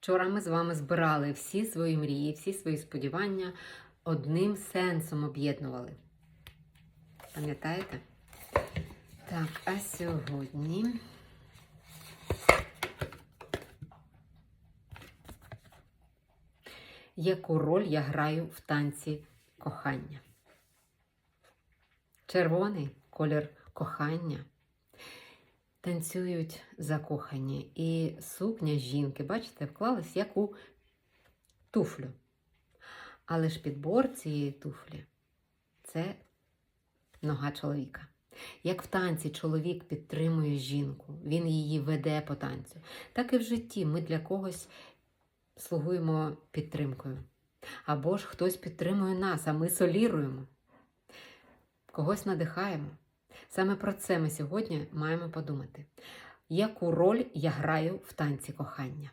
Вчора ми з вами збирали всі свої мрії, всі свої сподівання одним сенсом об'єднували. Пам'ятаєте? Так, а сьогодні. Яку роль я граю в танці кохання? Червоний колір кохання. Танцюють закохані. І сукня жінки, бачите, вклалась як у туфлю. Але ж підбор цієї туфлі це нога чоловіка. Як в танці чоловік підтримує жінку, він її веде по танцю, так і в житті ми для когось слугуємо підтримкою. Або ж хтось підтримує нас, а ми соліруємо, когось надихаємо. Саме про це ми сьогодні маємо подумати. Яку роль я граю в танці кохання?